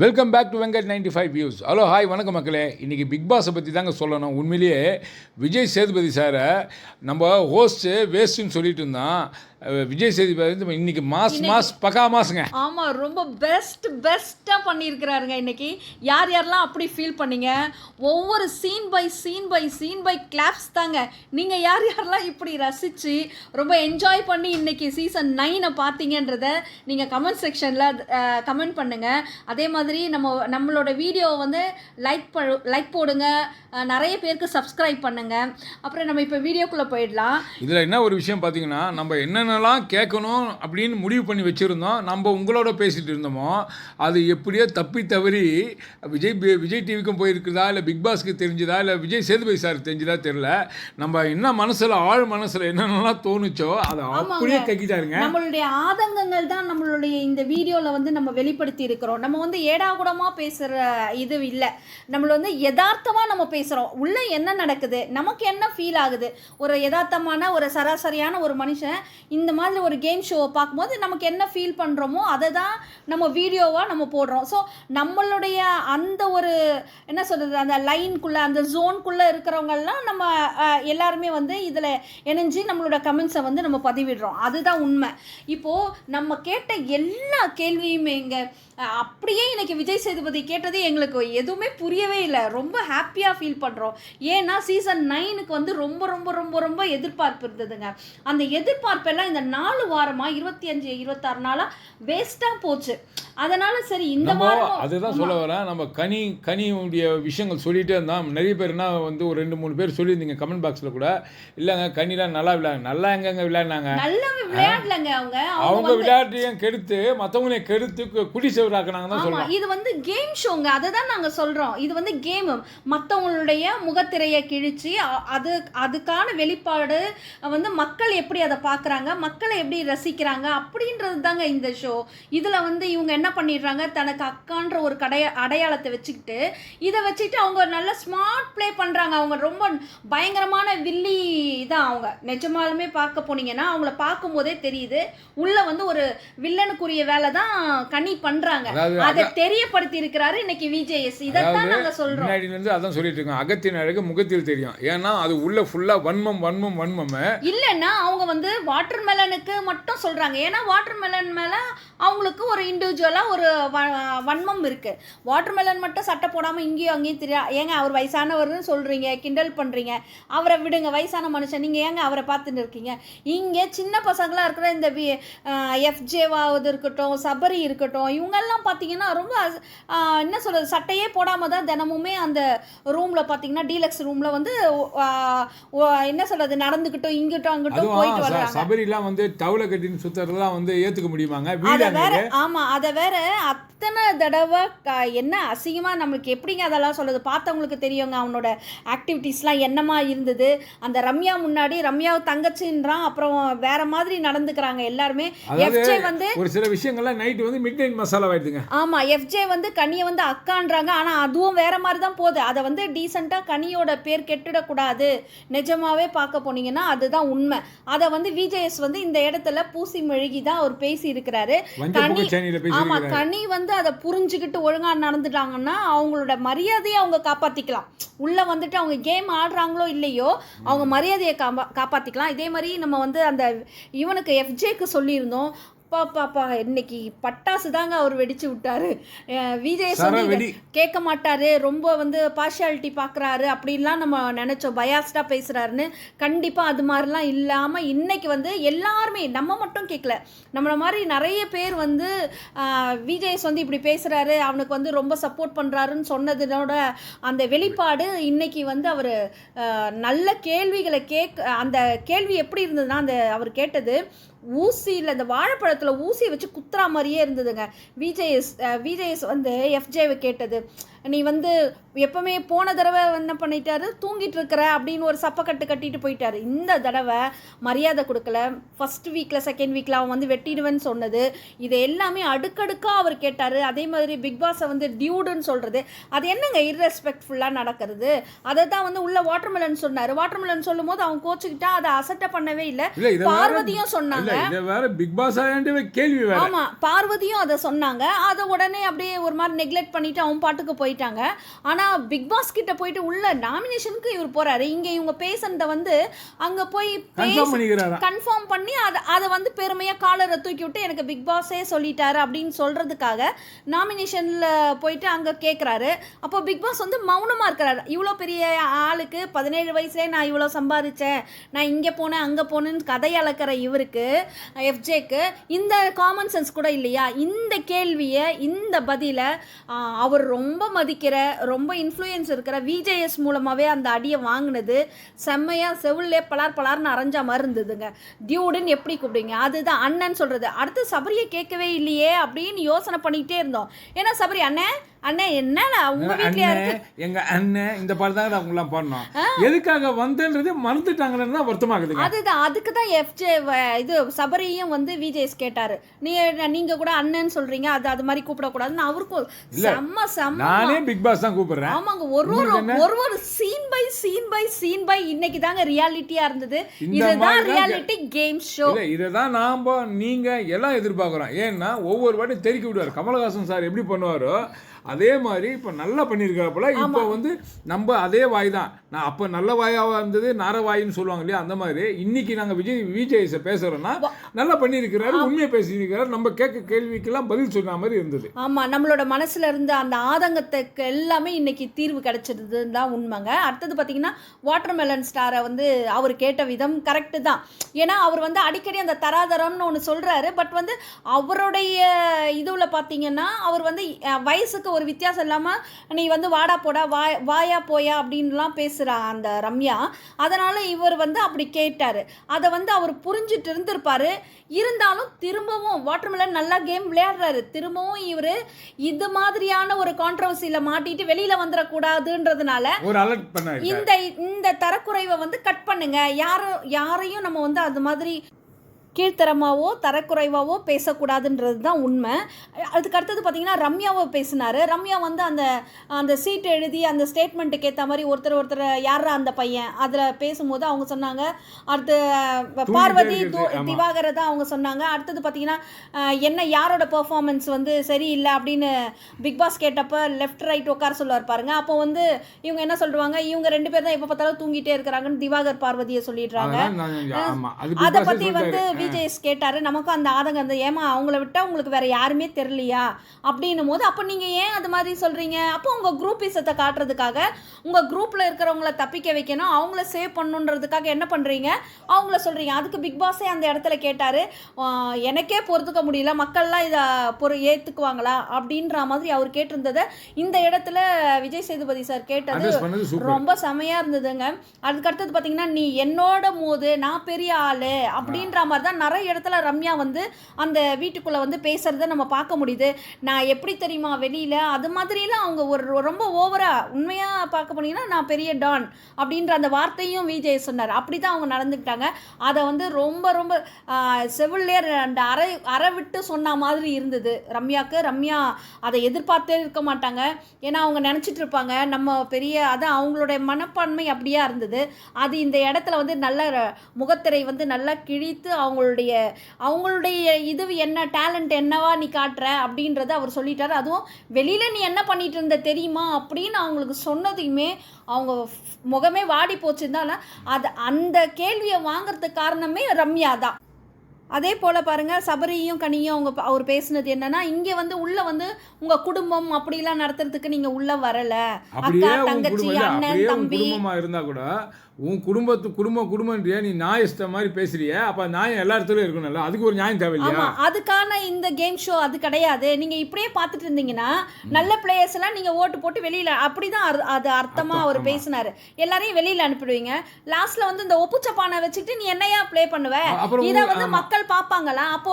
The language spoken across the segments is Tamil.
Welcome back to Venkat ninety five views hello hi வணக்கம் மக்களே. இன்றைக்கி பிக் பாஸை பற்றி தாங்க சொல்லணும். உண்மையிலேயே விஜய் சேதுபதி சாரை நம்ம ஹோஸ்ட்டு வேஸ்ட்டுன்னு சொல்லிட்டு இருந்தான். விஜய் சேதுபதி இன்னைக்கு மாஸ் மாஸ் பக்கா மாசுங்க. ஆமா ரொம்ப பெஸ்ட் பெஸ்ட்டாக பண்ணியிருக்கிறாருங்க இன்னைக்கு. யார் யாரெல்லாம் அப்படி ஃபீல் பண்ணீங்க? ஒவ்வொரு scene by scene by scene by claps தாங்க. நீங்கள் யார் யாரெல்லாம் இப்படி ரசித்து ரொம்ப என்ஜாய் பண்ணி இன்னைக்கு சீசன் நைனை பார்த்தீங்கன்றத நீங்கள் கமெண்ட் செக்ஷனில் கமெண்ட் பண்ணுங்கள் அதே மாதிரி நம்ம நம்மளோட வீடியோவை வந்து லைக் ப லைக் போடுங்க. நிறைய பேருக்கு சப்ஸ்கிரைப் பண்ணுங்க. அப்புறம் நம்ம இப்போ வீடியோக்குள்ளே போயிடலாம். இதில் என்ன ஒரு விஷயம் பார்த்தீங்கன்னா நம்ம என்னென்னலாம் கேட்கணும் அப்படின்னு முடிவு பண்ணி வச்சுருந்தோம். நம்ம உங்களோட பேசிகிட்டு இருந்தோமோ அது எப்படியோ தப்பி தவறி விஜய் விஜய் டிவிக்கும் போயிருக்குதா இல்லை பிக் பாஸ்க்கு தெரிஞ்சுதா இல்லை விஜய் சேதுபதி சார் தெரிஞ்சுதா தெரில நம்ம என்ன மனசில் ஆழ் மனசில் என்னென்னலாம் தோணுச்சோ அதை அப்படியே கக்கிட்டாருங்க. நம்மளுடைய ஆதங்கங்கள் தான் நம்மளுடைய இந்த வீடியோவில் வந்து நம்ம வெளிப்படுத்தி இருக்கிறோம். நம்ம வந்து ஏடாகுடமாக பேசுகிற இது இல்லை. நம்மள வந்து யதார்த்தமாக நம்ம பேசுகிறோம் உள்ளே என்ன நடக்குது? நமக்கு என்ன ஃபீல் ஆகுது? ஒரு யதார்த்தமான ஒரு சராசரியான ஒரு மனுஷன் இந்த மாதிரி ஒரு கேம் ஷோவை பார்க்கும்போது நமக்கு என்ன ஃபீல் பண்ணுறோமோ அதை தான் நம்ம வீடியோவாக நம்ம போடுறோம். ஸோ நம்மளுடைய அந்த ஒரு என்ன சொல்கிறது அந்த லைனுக்குள்ளே அந்த ஜோனுக்குள்ளே இருக்கிறவங்கெல்லாம் நம்ம எல்லாருமே வந்து இதில் இணைஞ்சு நம்மளோட கமெண்ட்ஸை வந்து நம்ம பதிவிடுறோம். அதுதான் உண்மை. இப்போது நம்ம கேட்ட எல்லா கேள்வியுமே இங்கே அப்படியே இன்னைக்கு விஜய் சேதுபதி கேட்டது எங்களுக்கு எதுவுமே புரியவே இல்லை. ரொம்ப ஹாப்பியாக ஃபீல் பண்ணுறோம் ஏன்னா சீசன் நைனுக்கு வந்து ரொம்ப ரொம்ப ரொம்ப ரொம்ப எதிர்பார்ப்பு இருந்ததுங்க. அந்த எதிர்பார்ப்பெல்லாம் இந்த நாலு வாரமாக இருபத்தி அஞ்சு இருபத்தாறு நாளாக வேஸ்ட்டாக போச்சு. அதனால சரி இந்த வாரம் அதுதான் சொல்ல வரேன். நம்ம கனி கனியுடைய விஷயங்கள் சொல்லிட்டே இருந்தோம் நிறைய பேர் என்ன வந்து ஒரு ரெண்டு மூணு பேர் சொல்லியிருந்தீங்க கமெண்ட் பாக்ஸில் கூட. இல்லைங்க கனிலாம் நல்லா விளையாடு நல்லா எங்கங்க விளையாடினாங்க? நல்லாவே விளையாடலங்க அவங்க. அவங்க விளையாட்டையும் கெடுத்து மற்றவங்களையும் கெடுத்து குடி செவராக்குனாங்க தான் சொல்றோம். இது வந்து கேம் ஷோங்க அதை தான் நாங்க சொல்றோம். இது வந்து கேம் மத்தவங்களுடைய முகத்திரையை கிழிச்சு அது அதுக்கான வெளிப்பாடு வந்து மக்கள் எப்படி அதை பார்க்கறாங்க மக்களை எப்படி ரசிக்கிறாங்க அப்படின்றது தாங்க இந்த ஷோ இதுல வந்து இவங்க என்ன பண்ணிடுறாங்க? தனக்கு அக்கான்ற ஒரு கடைய அடையாளத்தை வச்சுக்கிட்டு இதை வச்சுட்டு அவங்க நல்ல ஸ்மார்ட் ப்ளே பண்றாங்க. அவங்க ரொம்ப பயங்கரமான வில்லி தான் அவங்க. நிஜமாலுமே பார்க்க போனீங்கன்னா அவங்கள பார்க்கும்போதே தெரியுது. உள்ள வந்து ஒரு வில்லனுக்குரிய வேலை தான் கனி பண்றாங்க. அதாவது அதை தெரியப்படுத்தி இருக்கிறாரு இன்னைக்கு விஜேஎஸ். இதைத்தான் நாங்க சொல்றோம். முன்னாடி இருந்து அதான் சொல்லிட்டு இருக்கோம். அகத்தின் அழகு முகத்தில் தெரியும். ஏன்னா அது உள்ள ஃபுல்லா வன்மம் வன்மம் வன்மம். இல்லைன்னா அவங்க வந்து வாட்டர் மெலனுக்கு மட்டும் சொல்றாங்க. ஏன்னா வாட்டர் மெலன் மேல அவங்களுக்கு ஒரு இண்டிவிஜுவலா ஒரு வன்மம் இருக்கு. வாட்டர் மெலன் மட்டும் சட்டை போடாம இங்கேயும் அங்கேயும் தெரியா ஏங்க அவர் வயசானவர்னு சொல்றீங்க கிண்டல் பண்றீங்க. அவரை விடுங்க வயசான மனுஷன். நீங்க ஏங்க அவரை பார்த்துட்டு இருக்கீங்க? இங்கே சின்ன பசங்களா இருக்கிற இந்த எஃப்ஜேவாவது இருக்கட்டும் சபரி இருக்கட்டும் இவங்கெல்லாம் பார்த்தீங்கன்னா ரொம்ப ஆஹ், என்ன சொல்றது சட்டையே போடாம தான் தினமுமே அந்த ரூம்ல பார்த்தீங்கன்னா டீலக்ஸ் ரூம்ல வந்து என்ன சொல்றது நடந்துக்கிட்டும் இங்கிட்டும் அங்கிட்டும் போயிட்டு வர்றாங்க. சபரிலாம் வந்து தவளை கட்டின்னு சுத்துறதுலாம் வந்து ஏத்துக்க முடியுமாங்க? அதை வேற அங்கே ஆமா அதை வேற அத்தனை தடவை என்ன அசிங்கமா நம்மளுக்கு எப்படிங்க அதெல்லாம் சொல்றது? பார்த்தவங்களுக்கு தெரியுங்க அவனோட ஆக்டிவிட்டீஸ்லாம் என்னமா இருந்தது? அந்த ரம்யா முன்னாடி ரம்யா தங்கச்சின்றான் அப்புறம் வேற மாதிரி நடந்துக்கிறாங்க எல்லாருமே. எஃப்ஜே வந்து ஒரு சில விஷயங்கள்லாம் நைட்டு வந்து மிட் நைட் மசாலா ஆயிடுதுங்க ஆமா எஃப்ஜே வந்து கனியை வந்து அக்கான்றாங்க. ஆனா அதுவும் வேற மாதிரி தான் போகுது. அதை வந்து டீசெண்டா கனியோட பேர் கெட்டுடக்கூடாது. நிஜமாவே பார்க்க போனீங்கன்னா அதுதான் உண்மை. அதை வந்து விஜேஎஸ் வந்து இந்த இடத்துல பூசி மெழுகி தான் அவர் பேசி இருக்கிறாரு வஞ்ச கனி புகச்சேனியில் ஆமா பேசி கனி வந்து அதை புரிஞ்சுக்கிட்டு ஒழுங்கா நடந்துட்டாங்கன்னா அவங்களோட மரியாதையை அவங்க காப்பாத்திக்கலாம். உள்ள வந்துட்டு அவங்க கேம் ஆடுறாங்களோ இல்லையோ அவங்க மரியாதையை காப்பா காப்பாத்திக்கலாம். இதே மாதிரி நம்ம வந்து அந்த இவனுக்கு எஃப்ஜேக்கு சொல்லியிருந்தோம். பாப்பாப்பா இன்னைக்கு பட்டாசு தாங்க அவர் வெடிச்சு விட்டாரு. விஜய். இதை கேட்க மாட்டாரு. ரொம்ப வந்து பார்ஷியாலிட்டி பார்க்குறாரு அப்படின்லாம் நம்ம நினச்சோம். பயாஸ்டாக பேசுகிறாருன்னு கண்டிப்பாக அது மாதிரிலாம் இல்லாமல் இன்னைக்கு வந்து எல்லாருமே நம்ம மட்டும் கேட்கல. நம்மள மாதிரி நிறைய பேர் வந்து விஜய்ஸ் வந்து இப்படி பேசுகிறாரு அவனுக்கு வந்து ரொம்ப சப்போர்ட் பண்ணுறாருன்னு சொன்னதோட அந்த வெளிப்பாடு இன்னைக்கு வந்து அவர் நல்ல கேள்விகளை கேக் அந்த கேள்வி எப்படி இருந்ததுன்னா அந்த அவர் கேட்டது ஊசியில் இந்த வாழைப்பழத்தில் ஊசியை வச்சு குத்துறா மாதிரியே இருந்ததுங்க. விஜேஎஸ் விஜேஎஸ் வந்து எஃப்ஜேவை கேட்டது. நீ வந்து எப்பவுமே போன தடவை என்ன பண்ணிட்டாரு? தூங்கிட்டு இருக்கிற அப்படின்னு ஒரு சப்பக்கட்டு கட்டிட்டு போயிட்டாரு. இந்த தடவை மரியாதை கொடுக்கல. ஃபர்ஸ்ட் வீக்கில் செகண்ட் வீக்கில் அவன் வந்து வெட்டிடுவேன்னு சொன்னது. இது எல்லாமே அடுக்கடுக்காக அவர் கேட்டார். அதே மாதிரி பிக் பாஸை வந்து டியூடுன்னு சொல்கிறது அது என்னங்க இர்ரெஸ்பெக்ட்ஃபுல்லாக நடக்கிறது? அதை தான் வந்து உள்ள வாட்டர்மெலன் சொன்னார். வாட்டர்மெலன் சொல்லும் போது அவன் கோச்சுக்கிட்டா அதை அசட்டை பண்ணவே இல்லை. பார்வதியும் சொன்னாங்க. இதை வேற பிக் பாஸ் கேள்வி வேற. ஆமா பார்வதியும் அதை சொன்னாங்க. அதை உடனே அப்படியே ஒரு மாதிரி நெக்லெக்ட் பண்ணிட்டு அவன் பாட்டுக்கு போயிட்டாங்க. ஆனா பிக் பாஸ் கிட்ட போயிட்டு உள்ள நாமினேஷனுக்கு இவர் போறாரு. இங்க இவங்க பேசுனத வந்து அங்க போய் கன்ஃபார்ம் பண்ணிக்கிறாரா? கன்ஃபார்ம் பண்ணி அதை அதை வந்து பெருமையாக காலரை தூக்கி விட்டு எனக்கு பிக் பாஸே சொல்லிட்டாரு அப்படின்னு சொல்கிறதுக்காக நாமினேஷனில் போயிட்டு அங்கே கேட்குறாரு அப்போ பிக் பாஸ் வந்து மௌனமாக இருக்கிறாரு. இவ்வளோ பெரிய ஆளுக்கு பதினேழு வயசுலேயே நான் இவ்வளோ சம்பாதிச்சேன். நான் இங்கே போனேன் அங்கே போனேன்னு கதை அளக்கிற இவருக்கு எஃப்ஜேக்கு இந்த காமன் சென்ஸ் கூட இல்லையா? இந்த கேள்வியை இந்த பதிலை அவர் ரொம்ப மதிக்கிற ரொம்ப இன்ஃப்ளூயன்ஸ் இருக்கிற விஜேஎஸ் மூலமாகவே அந்த அடியை வாங்கினது. செம்மையாக செவிலே பலார் பலார்னு அரைஞ்ச மாதிரி இருந்ததுங்க. டியூடுன்னு எப்படி கூப்பிடுங்க அதுதான் அண்ணன் சொல்கிறது அடுத்து சபரியை கேட்கவே இல்லையே அப்படின்னு யோசனை பண்ணிக்கிட்டே இருந்தோம். ஏன்னா சபரி அண்ணன் அண்ணன் என்னடா உங்க வீட்லயா இருக்கு? எங்க அண்ணன் இந்த பாட்டு தான் அவங்களாம் பாடணும். எதுக்காக வந்தேன்றதே மறந்துட்டாங்கன்னு தான் வருத்தமாகுதுங்க. அதுதான் அதுக்கு தான் எஃப்ஜே இது சபரியும் வந்து விஜேஎஸ் கேட்டாரு. நீ நீங்க கூட அண்ணன் சொல்றீங்க அது அது மாதிரி கூப்பிடக்கூடாதுன்னு அவருக்கும் செம்ம செம்ம நானே பிக் பாஸ் தான் கூப்பிடுறேன். ஆமாங்க ஒரு ஒரு ஒரு ஒரு scene by scene by scene by இன்னைக்கு தாங்க ரியாலிட்டியா இருந்தது. இதுதான் ரியாலிட்டி கேம் ஷோ இல்ல இதை தான் நாம நீங்க எல்லாம் எதிர்பார்க்குறோம். ஏன்னா ஒவ்வொரு வாட்டி தெறிக்கி விடுவார். கமலஹாசன் சார் எப்படி பண்ணுவாரோ அதே மாதிரி இப்போ நல்லா பண்ணியிருக்காப்புல இப்போ வந்து நம்ம அதே வாய் தான். நான் அப்போ நல்ல வாயாவா இருந்தது நார வாயின்னு சொல்லுவாங்க இல்லையா அந்த மாதிரி. இன்னைக்கு நாங்கள் விஜய் விஜய் பேசுகிறோன்னா நல்லா பண்ணியிருக்கிறாரு உண்மையை பேசியிருக்கிறாரு நம்ம கேட்க கேள்விக்கெல்லாம் பதில் சொன்ன மாதிரி இருந்தது. ஆமா நம்மளோட மனசுல இருந்த அந்த ஆதங்கத்துக்கு எல்லாமே இன்னைக்கு தீர்வு கிடைச்சிருதுன்னு தான் உண்மைங்க. அடுத்தது பாத்தீங்கன்னா வாட்டர்மெலன் ஸ்டாரை வந்து அவர் கேட்ட விதம் கரெக்டு தான். ஏன்னா அவர் வந்து அடிக்கடி அந்த தராதரம்னு ஒன்று சொல்றாரு பட் வந்து அவருடைய இதுவில் பார்த்தீங்கன்னா அவர் வந்து வயசுக்கு ஒரு வித்தியாசம் இல்லாமல் நீ வந்து வாடா போடா வாய் வாயா போயா அப்படின்லாம் பேசுகிறா அந்த ரம்யா. அதனால் இவர் வந்து அப்படி கேட்டார். அதை வந்து அவர் புரிஞ்சுட்டு இருந்திருப்பாரு. இருந்தாலும் திரும்பவும் வாட்டர்மெலன் நல்லா கேம் விளையாடுறாரு. திரும்பவும் இவர் இது மாதிரியான ஒரு கான்ட்ரவர்சியில் மாட்டிட்டு வெளியில் வந்துடக்கூடாதுன்றதுனால இந்த இந்த தரக்குறைவை வந்து கட் பண்ணுங்க. யாரும் யாரையும் நம்ம வந்து அது மாதிரி கீழ்த்தரமாவோ தரக்குறைவாவோ பேசக்கூடாதுன்றது தான் உண்மை. அதுக்கு அடுத்தது பார்த்தீங்கன்னா ரம்யாவை பேசினாரு. ரம்யா வந்து அந்த அந்த சீட் எழுதி அந்த ஸ்டேட்மெண்ட்டுக்கு ஏற்ற மாதிரி ஒருத்தர் ஒருத்தர் யாரா அந்த பையன்? அதில் பேசும்போது அவங்க சொன்னாங்க அடுத்து பார்வதி. திவாகரை தான் அவங்க சொன்னாங்க. அடுத்தது பார்த்தீங்கன்னா என்ன யாரோட பெர்ஃபார்மன்ஸ் வந்து சரியில்லை அப்படின்னு பிக் பாஸ் கேட்டப்ப லெஃப்ட் ரைட் உட்கார சொல்லுவார் பாருங்க. அப்போ வந்து இவங்க என்ன சொல்லுவாங்க இவங்க ரெண்டு பேர் தான் எப்போ பார்த்தாலும் தூங்கிட்டே இருக்கிறாங்கன்னு திவாகர் பார்வதியை சொல்லிடுறாங்க. அது பத்தி வந்து விஜேஸ் கேட்டாரு நமக்கும் அந்த ஆதங்கம் இருந்தது. ஏமா அவங்கள விட்டா உங்களுக்கு வேற யாருமே தெரியலையா? அப்படின்னும் போது அப்போ நீங்க ஏன் அது மாதிரி சொல்றீங்க? அப்போ உங்க குரூப் இசத்தை காட்டுறதுக்காக உங்க குரூப்ல இருக்கிறவங்கள தப்பிக்க வைக்கணும் அவங்கள சேவ் பண்ணுன்றதுக்காக என்ன பண்றீங்க? அவங்கள சொல்றீங்க. அதுக்கு பிக் பாஸே அந்த இடத்துல கேட்டாரு எனக்கே பொறுத்துக்க முடியல மக்கள்லாம் இதை பொறு ஏத்துக்குவாங்களா? அப்படின்ற மாதிரி அவர் கேட்டிருந்ததை இந்த இடத்துல விஜய் சேதுபதி சார் கேட்டது ரொம்ப செமையா இருந்ததுங்க. அதுக்கு அடுத்தது பார்த்தீங்கன்னா நீ என்னோட போது நான் பெரிய ஆளு அப்படின்ற மாதிரி தான் நிறைய இடத்துல ரம்யா வந்து அந்த வீட்டுக்குள்ளே வந்து பேசுகிறத நம்ம பார்க்க முடியுது. நான் எப்படி தெரியுமா வெளியில்? அது மாதிரிலாம் அவங்க ஒரு ரொம்ப ஓவராக உண்மையாக பார்க்க போனீங்கன்னா நான் பெரிய டான் அப்படின்ற அந்த வார்த்தையும் விஜய் சொன்னார். அப்படி தான் அவங்க நடந்துக்கிட்டாங்க. அதை வந்து ரொம்ப ரொம்ப செவிலியர் அந்த அரை அரை விட்டு சொன்ன மாதிரி இருந்தது ரம்யாக்கு. ரம்யா அதை எதிர்பார்த்தே இருக்க மாட்டாங்க. ஏன்னா அவங்க நினச்சிட்டு இருப்பாங்க நம்ம பெரிய அது அவங்களுடைய மனப்பான்மை அப்படியா இருந்தது. அது இந்த இடத்துல வந்து நல்ல முகத்திரை வந்து நல்லா கிழித்து அவங்களுடைய அவங்களுடைய இது என்ன டேலண்ட் என்னவா நீ காட்டுற அப்படின்றத அவர் சொல்லிட்டாரு. அதுவும் வெளியில் நீ என்ன பண்ணிட்டு இருந்த தெரியுமா அப்படின்னு அவங்களுக்கு சொன்னதையுமே அவங்க முகமே வாடி போச்சுருந்தால அது அந்த கேள்வியை வாங்குறதுக்கு காரணமே ரம்யா தான். அதே போல் பாருங்க சபரியும் கனியும் அவங்க அவர் பேசுனது என்னன்னா இங்கே வந்து உள்ள வந்து உங்க குடும்பம் அப்படிலாம் நடத்துறதுக்கு நீங்க உள்ள வரல. அக்கா தங்கச்சி அண்ணன் தம்பி. குடும்பமா இருந்தா கூட உன் குடும்பத்து குடும்ப குடும்பம்ன்றிய நீ நியாயஸ்த மாதிரி பேசுறிய அப்ப நியாயம் எல்லா இடத்துலயும் இருக்கணும்ல அதுக்கு ஒரு நியாயம் தேவையில்லையா? அதுக்கான இந்த கேம் ஷோ அது கிடையாது. நீங்க இப்படியே பார்த்துட்டு இருந்தீங்கன்னா நல்ல பிளேயர்ஸ் எல்லாம் நீங்க ஓட்டு போட்டு வெளியில அப்படிதான் அர்- அது அர்த்தமா அர்த்தம், அவர். பேசினாரு. எல்லாரையும் வெளியில அனுப்பிடுவீங்க. லாஸ்ட்ல வந்து இந்த ஒப்புச்சப்பானை வச்சுக்கிட்டு நீ என்னையா ப்ளே பண்ணுவ? இதை வந்து. மக்கள் பார்ப்பாங்களா? அப்போ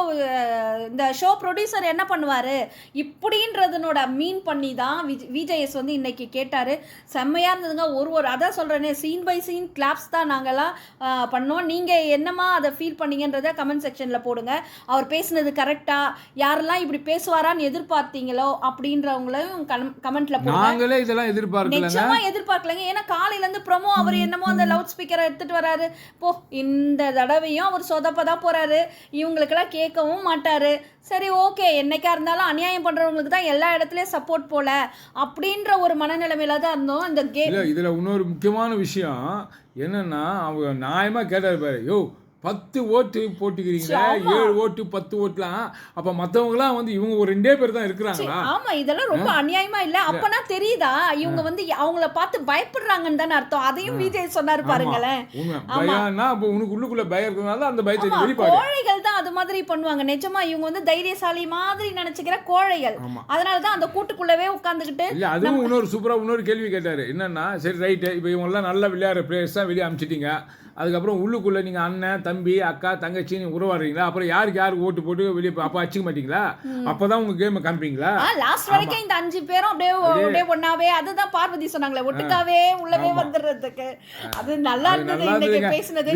இந்த ஷோ ப்ரொடியூசர் என்ன பண்ணுவாரு? இப்படின்றதுனோட மீன் பண்ணி தான் விஜ்- விஜயஸ் வந்து இன்னைக்கு கேட்டாரு. செம்மையா இருந்ததுங்க. ஒரு ஒரு அதான் சொல்றேனே சீன் பை சீன் கிளாப்ஸ் தான் நாங்கெல்லாம் அஹ், பண்ணோம். நீங்க என்னமா அதை ஃபீல் பண்ணீங்கன்றத கமெண்ட் செக்ஷன்ல போடுங்க. அவர் பேசுனது கரெக்டா யாரெல்லாம் இப்படி பேசுவாரான்னு எதிர்பார்த்தீங்களோ அப்படின்றவங்களையும் கமெண்ட்ல நாங்களே இதெல்லாம் எதிர்பார்க்கலங்க. நிச்சயமா எதிர்பார்க்கலங்க. ஏன்னா காலையில இருந்து ப்ரோமோ அவர் என்னமோ அந்த லவுட் ஸ்பீக்கரை எடுத்துட்டு வராரு. போ இந்த தடவையும் அவர் சொதப்ப தான் போறாரு. இவங்களுக்கெல்லாம் கேட்கவும் மாட்டாரு. சரி ஓகே என்னைக்கா இருந்தாலும் அநியாயம் பண்றவங்களுக்கு தான் எல்லா இடத்துலயும் சப்போர்ட் போல. அப்படின்ற ஒரு மனநிலைமையில தான் இருந்தோம். இந்த கே இல்லை இதில் இன்னொரு முக்கியமான விஷயம். என்னன்னா அவங்க நியாயமாக கேட்டார் பாரு. யோ பத்து ஓட்டு போட்டுக்கிறீங்களா ஏழு ஓட்டு பத்து ஓட்டுலாம் அப்போ மற்றவங்களாம் வந்து இவங்க ஒரு ரெண்டே பேர் தான் இருக்கிறாங்களா? ஆமா இதெல்லாம் ரொம்ப அநியாயமா இல்ல. அப்பனா தெரியுதா? இவங்க வந்து அவங்கள பார்த்து பயப்படுறாங்கன்னு தானே அர்த்தம். அதையும் விஜய் சொன்னாரு பாருங்களேன். பயம்னா அப்போ உனக்கு உள்ளுக்குள்ள பயம் இருக்கிறதுனால அந்த பயத்தை வெளிப்பாடு. கோழைகள் தான் அது மாதிரி பண்ணுவாங்க. நிஜமா இவங்க வந்து தைரியசாலி மாதிரி நினைச்சுக்கிற கோழைகள். ஆமா. அதனால தான் அந்த கூட்டுக்குள்ளவே உட்காந்துக்கிட்டு இல்ல அதுவும் இன்னொரு சூப்பரா இன்னொரு கேள்வி கேட்டாரு. என்னன்னா சரி ரைட்டு இப்போ இவங்கெல்லாம் நல்லா விளையாடுற பிளேயர்ஸ் தான் வெளியே அனுப்பிச்சிட்டீங்க அதுக்கப்புறம் உள்ளுக்குள்ள நீங்க அண்ணன் தம்பி அக்கா தங்கச்சி நீங்க உருவாடுறீங்களா அப்புறம் யாருக்கு யாருக்கு ஓட்டு போட்டு வெளியே அப்போ அடிச்சுக்க மாட்டீங்களா? அப்பதான் உங்க கேம் காமிப்பீங்களா? லாஸ்ட் வரைக்கும் இந்த அஞ்சு பேரும் அப்படியே அப்படியே ஒண்ணாவே அதுதான் பார்வதி சொன்னாங்களே ஒட்டுக்காவே உள்ளவே வந்துடுறதுக்கு. அது நல்லா இருந்தது இன்னைக்கு. பேசினது.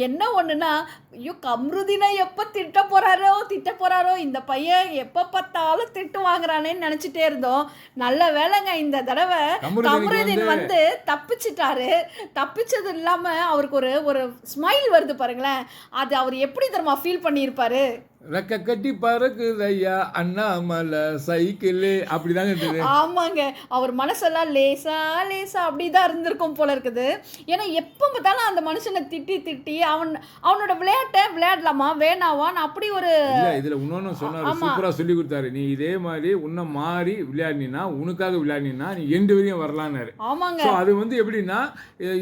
என்ன ஒண்ணுன்னா ஐயோ கம்ருதினா எப்ப திட்ட போறாரோ திட்ட போறாரோ இந்த பையன் எப்ப பார்த்தாலும் திட்டு வாங்குறானேன்னு நினைச்சிட்டே இருந்தோம். நல்ல வேலைங்க இந்த தடவை. கமருதீன் வந்து- வந்து தப்பிச்சிட்டாரு. தப்பிச்சது இல்லாம அவருக்கு ஒரு ஒரு ஸ்மைல் வருது பாருங்களேன். அது அவர் எப்படி தருமா ஃபீல் பண்ணியிருப்பாரு? ரெக்க கட்டி பறக்குது ஐயா அண்ணாமலை சைக்கிள். அப்படிதாங்க இருந்தது. ஆமாங்க. அவர் மனசெல்லாம் லேசா லேசா அப்படிதான் இருந்திருக்கும் போல இருக்குது. ஏன்னா எப்போ பார்த்தாலும் அந்த மனுஷனை திட்டி திட்டி அவன் அவனோட விளையாட்டை விளையாடலாமா வேணாவான்னு அப்படி ஒரு இல்ல இதுல இன்னொன்னு சொன்னாரு. சூப்பரா சொல்லி கொடுத்தாரு. நீ இதே மாதிரி உன்னை மாறி விளையாடினா உனக்காக விளையாடினா நீ எண்டு வரையும் வரலான்னாரு. ஆமாங்க. அது வந்து எப்படின்னா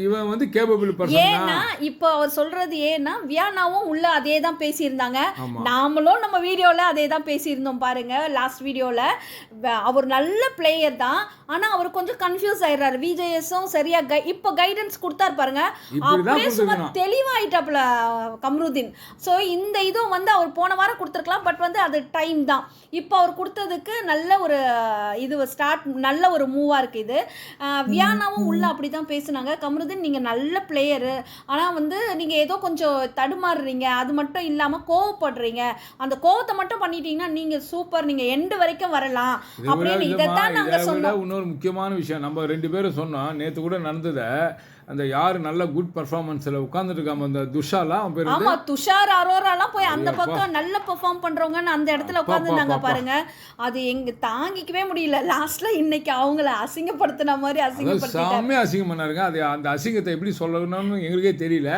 இவன் வந்து கேபபிள் பர்சன் ஏன்னா இப்போ அவர் சொல்றது ஏன்னா வியானாவும் உள்ள அதே தான் பேசியிருந்தாங்க. ஆமா. நாமளும் நம்ம வீடியோல அதே தான் பேசியிருந்தோம் பாருங்க லாஸ்ட் வீடியோல. அவர் நல்ல பிளேயர் தான். ஆனா அவர் கொஞ்சம் கன்ஃபியூஸ் ஆயிடுறாரு. விஜேஎஸும் சரியா கை இப்போ கைடன்ஸ் கொடுத்தாரு பாருங்க. அப்படியே சும்மா. தெளிவாயிட்டாப்ல கம்ருதீன். ஸோ இந்த இதுவும் வந்து அவர் போன வாரம் கொடுத்துருக்கலாம். பட் வந்து அது டைம் தான். இப்போ அவர் கொடுத்ததுக்கு நல்ல ஒரு இது ஸ்டார்ட் நல்ல ஒரு மூவாக இருக்குது இது. வியானாவும் உள்ள அப்படி தான் பேசுனாங்க. கம்ருதீன் நீங்கள் நல்ல பிளேயரு ஆனால் வந்து நீங்கள் ஏதோ கொஞ்சம் தடுமாறுறீங்க. அது மட்டும் இல்லாமல் கோவப்படுறீங்க. அந்த கோவத்தை மட்டும் பண்ணிட்டீங்கன்னா நீங்கள் சூப்பர் நீங்கள் எண்டு வரைக்கும் வரலாம். அப்படின்னு இதைத்தான் நாங்கள் விட சொன்னோம். இன்னொரு முக்கியமான விஷயம். நம்ம ரெண்டு பேரும் சொன்னோம். நேத்து கூட நடந்தத. அந்த யார் நல்ல குட் பர்ஃபார்மன்ஸ்ல உட்கார்ந்துட்டு இருக்காம அந்த துஷாலாம் அவன் பேர் ஆமா துஷார் அரோராலாம் போய் அந்த. பக்கம் நல்ல பெர்ஃபார்ம் பண்றவங்கன்னு அந்த இடத்துல உட்காந்துருந்தாங்க பாருங்க. அது எங்க தாங்கிக்கவே முடியல. லாஸ்ட்ல இன்னைக்கு அவங்கள அசிங்கப்படுத்தின மாதிரி அதாவது அசிங்கப்படுத்திட்டாங்க செம்மையா அசிங்கம் பண்ணாருங்க. அது அந்த அசிங்கத்தை எப்படி சொல்லணும்னு எங்களுக்கே தெரியல.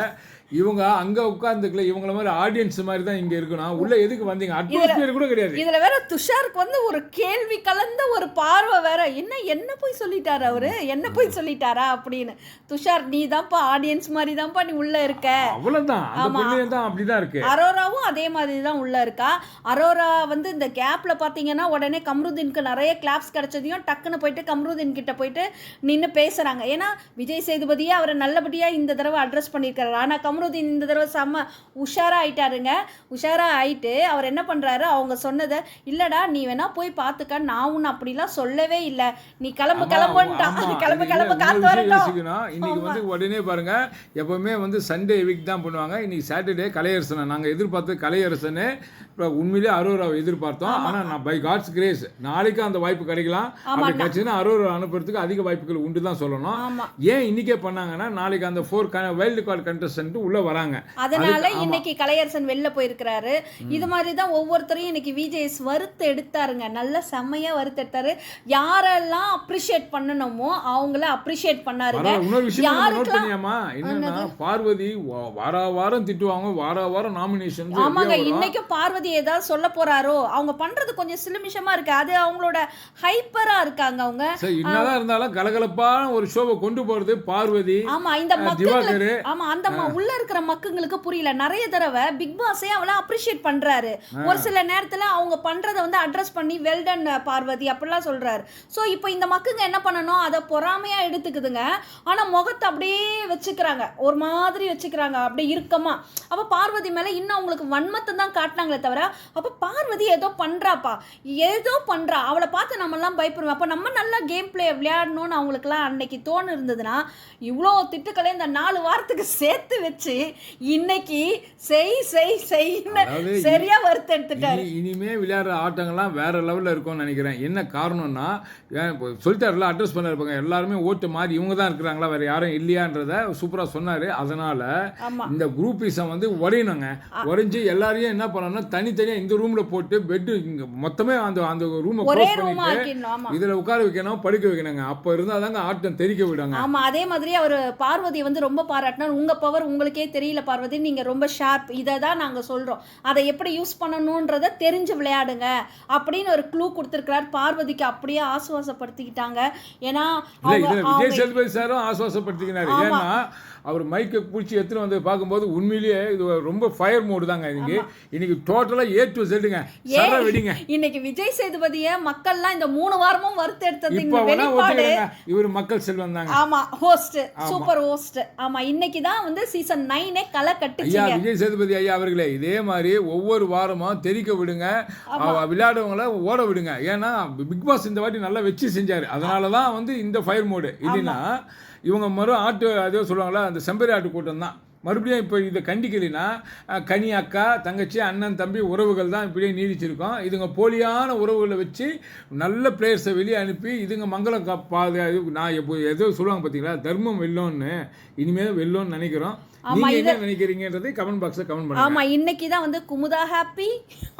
இவங்க அங்க உட்கார்ந்துக்கல இவங்கள மாதிரி ஆடியன்ஸ் மாதிரி தான் இங்க இருக்கணும். உள்ள எதுக்கு வந்தீங்க? அட்மாஸ்பியர் கூட கிடையாது. இதுல வேற துஷாருக்கு வந்து ஒரு கேள்வி கலந்த ஒரு பார்வை வேற. என்ன என்ன போய் சொல்லிட்டாரு அவரு? என்ன போய் சொல்லிட்டாரா அப்படின்னு. துஷார் நீ தான்ப்பா ஆடியன்ஸ் மாதிரி தான்ப்பா நீ உள்ள இருக்க. அவ்வளவுதான். அந்த ஆமா. தான் அப்படிதான் இருக்கு. அரோராவும் அதே மாதிரி தான் உள்ள இருக்கா. அரோரா வந்து இந்த கேப்ல பாத்தீங்கன்னா உடனே கம்ருதீனுக்கு நிறைய கிளாப்ஸ் கிடைச்சதையும் டக்குன்னு போயிட்டு கம்ருதீன் கிட்ட போயிட்டு நின்று பேசுறாங்க. ஏன்னா விஜய் சேதுபதியே அவரை நல்லபடியா இந்த தடவை அட்ரஸ் பண்ணியிருக்காரு. ஆனா கம்ருதீன் இந்த தடவை செம்ம உஷாரா ஆயிட்டாருங்க உஷாரா ஆயிட்டு அவர் என்ன பண்றாரு? அவங்க சொன்னதை இல்லடா நீ வேணா போய் பார்த்துக்க நான் உன்னை அப்படிலாம் சொல்லவே இல்லை. நீ கிளம்பு கிளம்புன்ட்டான். கிளம்பு கிளம்பு காத்து வரட்டும். இன்னைக்கு வந்து உடனே பாருங்க எப்பவுமே வந்து சண்டே வீக் தான் பண்ணுவாங்க. இன்னைக்கு சாட்டர்டே கலையரசனை. நாங்க எதிர்பார்த்து கலையரசனே. இப்போ உண்மையிலேயே அரோராவை எதிர்பார்த்தோம். ஆனா நான் பை காட்ஸ் கிரேஸ் நாளைக்கு அந்த வாய்ப்பு கிடைக்கலாம். அப்படி கிடைச்சுன்னா அரோரா அனுப்புறதுக்கு அதிக வாய்ப்புகள் உண்டு தான் சொல்லணும் ஏன் இன்னைக்கே பண்ணாங்கன்னா நாளைக்கு அந்த ஃபோர் வைல்டு கார்டு கண்டஸ்டன்ட் உள்ள வராங்க. அதனால இன்னைக்கு கலையரசன் வெளில போயிருக்கிறாரு. இது மாதிரி தான் ஒவ்வொருத்தரையும் இன்னைக்கு விஜேஎஸ் வறுத்து எடுத்தாருங்க நல்ல செம்மையா வறுத்து எடுத்தாரு யாரெல்லாம் அப்ரிஷியேட் பண்ணணுமோ அவங்கள அப்ரிஷியேட் பண்ணாருங்க. இன்னொரு விஷயம் நோட் பண்ணியாமா? என்னன்னா பார்வதி வார வாரம் திட்டுவாங்க. வார வாரம் நாமினேஷன் ஆமாங்க இன்னைக்கும் பார்வதி ஏதாவது சொல்ல போறாரோ அவங்க பண்றது கொஞ்சம் சிலுமிஷமா இருக்கு. அது அவங்களோட ஹைப்பரா இருக்காங்க அவங்க. என்னதான் இருந்தாலும் கலகலப்பான ஒரு ஷோவை கொண்டு போறது பார்வதி ஆமா இந்த திவாகரு. ஆமா அந்த உள்ள இருக்கிற மக்களுக்கு புரியல. நிறைய தடவை பிக் பாஸே அவளை அப்ரிஷியேட் பண்றாரு. ஒரு சில நேரத்துல அவங்க பண்றத வந்து அட்ரஸ் பண்ணி வெல்டன் பார்வதி அப்படிலாம் சொல்றாரு. சோ இப்போ இந்த மக்குங்க என்ன பண்ணணும்? அதை பொறாமையா எடுத்துக்குதுங்க. ஆனா முகத்தை அப்படியே வச்சுக்கிறாங்க. ஒரு மாதிரி வச்சுக்கிறாங்க. அப்படியே இறுக்கமா. அப்ப பார்வதி மேல இன்னும் அவங்களுக்கு வன்மத்தை தான் காட்டினாங்களே தவிர தவிர அப்போ பார்வதி ஏதோ பண்றாப்பா. ஏதோ பண்றா. அவளை பார்த்து நம்மலாம் பயப்படுவோம். அப்போ நம்ம நல்லா கேம் பிளே விளையாடணும்னு அவங்களுக்குலாம் அன்னைக்கு தோணு இருந்ததுன்னா இவ்வளோ திட்டுக்களை இந்த நாலு வாரத்துக்கு சேர்த்து வச்சு இன்னைக்கு செய் செய் செய்ன்னு சரியா வறுத்தெடுத்துட்டாரு இனி இனிமே விளையாடுற ஆட்டங்கள்லாம் வேற லெவலில் இருக்கும்னு நினைக்கிறேன். என்ன காரணம்னா சொல்லிட்டாருல அட்ரஸ் பண்ணிருப்பாங்க எல்லாருமே ஓட்டு மாறி இவங்க தான் இருக்கிறாங்களா வேற யாரும் இல்லையான்றத சூப்பராக சொன்னாரு. அதனால இந்த குரூப்பிசம் வந்து உடையணுங்க. உடைஞ்சு எல்லாரையும் என்ன பண்ணணும்னா தனித்தனியாக இந்த ரூமில் போட்டு பெட்டு இங்கே மொத்தமே அந்த அந்த ரூமை ஒரே ரூமா ஆக்கிடணும் இதில் உட்கார வைக்கணும் படுக்க வைக்கணுங்க. அப்போ இருந்தால் தாங்க ஆட்டம் தெரிக்க விடுங்க ஆமா அதே மாதிரி அவர் பார்வதி வந்து ரொம்ப பாராட்டினார். உங்க பவர் உங்களுக்கே தெரியல பார்வதி நீங்க ரொம்ப ஷார்ப் இதை தான் நாங்க சொல்றோம். அதை எப்படி யூஸ் பண்ணணுன்றத தெரிஞ்சு விளையாடுங்க அப்படின்னு ஒரு க்ளூ கொடுத்துருக்கிறார். பார்வதிக்கு அப்படியே ஆசுவாசப்படுத்திக்கிட்டாங்க. ஏன்னா விஜய் சேதுபதி சாரும் ஆசுவாசப்படுத்திக்கினாரு. ஏன்னா அவர் மைக்கை பிடிச்சி எடுத்துன்னு வந்து பார்க்கும்போது உண்மையிலேயே இது ரொம்ப ஃபயர் மோடு தாங்க. இன்னைக்கு இன்னைக்கு டோட்டலா ஏ டு செட்டுங்க சர வெடிங்க. இன்னைக்கு விஜய் சேதுபதிய மக்கள்லாம் இந்த மூணு வாரமும் வறுத்து எடுத்தது இப்ப இந்த வெளிப்பாடு. இவர் மக்கள் செல்வம் தாங்க ஆமா. ஹோஸ்ட் சூப்பர் ஹோஸ்ட் ஆமா இன்னைக்கு தான் வந்து சீசன் நைனே களை ஐயா கட்டுச்சுங்க விஜய் சேதுபதி ஐயா அவர்களே இதே மாதிரி ஒவ்வொரு வாரமும் தெரிக்க விடுங்க. விளையாடுறவங்கள ஓட விடுங்க. ஏன்னா பிக் பாஸ் இந்த வாட்டி நல்லா வச்சு செஞ்சாரு. அதனால தான் வந்து இந்த ஃபயர் மோடு இல்லைன்னா இவங்க மறு ஆட்டு அதே சொல்லுவாங்களா அந்த செம்பரி ஆட்டு கூட்டம் தான். மறுபடியும் இப்போ இதை கண்டிக்கலைன்னா கனி அக்கா தங்கச்சி அண்ணன் தம்பி உறவுகள் தான் இப்படியே நீடிச்சிருக்கோம். இதுங்க போலியான உறவுகளை வச்சு நல்ல பிளேயர்ஸை வெளியே அனுப்பி இதுங்க மங்களம் பாது இது நான் எப்போ எதோ சொல்லுவாங்க பார்த்தீங்களா? தர்மம் வெல்லோன்னு. இனிமேல் வெல்லோன்னு நினைக்கிறோம். ஆமா, நீங்க என்ன நினைக்கிறீங்கன்றதை கமெண்ட் பாக்ஸ்ல கமெண்ட் பண்ணுங்க. ஆமா இன்னைக்கு தான் வந்து குமுதா ஹாப்பி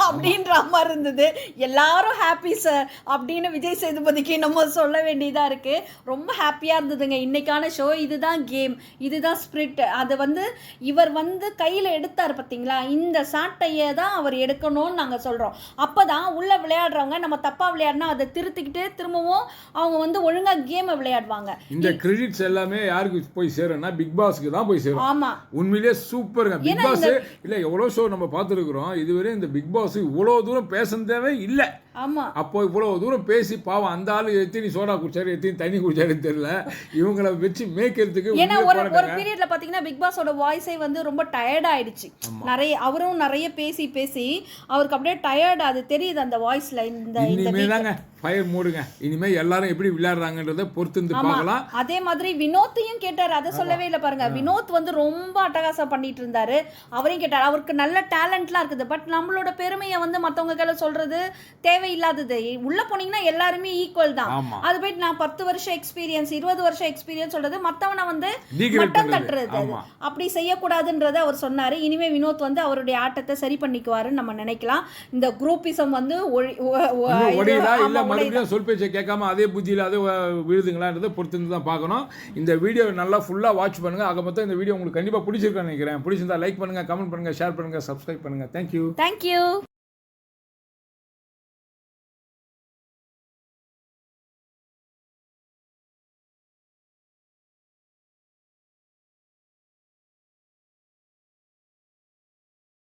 அப்படின்ற மாதிரி இருந்தது. எல்லாரும் ஹாப்பி சார் அப்படின்னு விஜய் சேதுபதிக்கு நம்ம சொல்ல வேண்டியதா இருக்கு. ரொம்ப ஹாப்பியா இருந்ததுங்க. இன்னைக்கான ஷோ இதுதான் கேம் இதுதான் ஸ்பிரிட் அது வந்து இவர் வந்து கையில எடுத்தார் பாத்தீங்களா? இந்த சாட்டையை தான் அவர் எடுக்கணும்னு நாங்க சொல்றோம். அப்பதான் உள்ள விளையாடுறவங்க நம்ம தப்பா விளையாடினா அதை திருத்திக்கிட்டு திரும்பவும் அவங்க வந்து ஒழுங்கா கேமை விளையாடுவாங்க. இந்த கிரெடிட்ஸ் எல்லாமே யாருக்கு போய் சேரும்னா பிக் பாஸ்க்கு தான் போய் சேரும். ஆமா. உண்மையிலேயே சூப்பருங்க பிக் பாஸ் இல்ல எவ்வளவு ஷோ நம்ம பார்த்துருக்குறோம். இதுவரை இந்த பிக் பாஸ் இவ்வளவு தூரம் பேசுனதே இல்ல. ஆமா. அப்போ இவ்வளவு தூரம் பேசி பாவம் அந்த ஆளு எத்தனை சோடா குடிச்சாரு எத்தனை தண்ணி குடிச்சாருன்னு தெரியல. இவங்களை வச்சு மேய்க்கிறதுக்கு ஏன்னா ஒரு ஒரு. பீரியட்ல பாத்தீங்கன்னா பிக் பாஸோட வாய்ஸே வந்து ரொம்ப டயர்ட் ஆயிடுச்சு. நிறைய அவரும் நிறைய பேசி பேசி அவருக்கு அப்படியே டயர்ட் அது தெரியுது அந்த வாய்ஸ்ல இந்த இந்த இனிமே தாங்க ஃபயர் மூடுங்க. இனிமே எல்லாரும் எப்படி விளையாடுறாங்கன்றத பொறுத்து இருந்து பார்க்கலாம். அதே மாதிரி வினோத்தையும் கேட்டாரு. அதை சொல்லவே இல்லை பாருங்க. வினோத் வந்து ரொம்ப அட்டகாசம் பண்ணிட்டு இருந்தாரு. அவரையும் கேட்டாரு. அவருக்கு நல்ல டேலண்ட்லாம் இருக்குது. பட் நம்மளோட பெருமையை வந்து மத்தவங்க கையில சொல்றது தேவையில்லாதது. உள்ள போனீங்கன்னா எல்லாருமே ஈக்குவல் தான். அது போயிட்டு நான் பத்து வருஷம் எக்ஸ்பீரியன்ஸ் இருபது வருஷம் எக்ஸ்பீரியன்ஸ் சொல்றது மத்தவனை வந்து மட்டம். தட்டுறது. அப்படி செய்யக்கூடாதுன்றத அவர் சொன்னாரு. இனிமே வினோத் வந்து அவருடைய ஆட்டத்தை சரி பண்ணிக்குவாருன்னு நம்ம நினைக்கலாம். இந்த குரூப்பிசம் வந்து இல்ல. மறுபடியும் சொல் பேச்சை கேட்காம அதே புத்தியில அதே விழுதுங்களான்றதை பொறுத்து தான் பார்க்கணும். இந்த வீடியோ நல்லா ஃபுல்லா வாட்ச் பண்ணுங்க. ஆக மொத்தம் இந்த வீடியோ உங்களுக்கு கண்டிப்பா பிடிச்சிருக்குன்னு நினைக்கிறேன். பிடிச்சிருந்தா லைக் பண்ணுங்க கமெண்ட் பண்ணுங்க ஷேர் பண்ணுங்க சப்ஸ்கிரைப் பண்ணுங்க. Thank you you.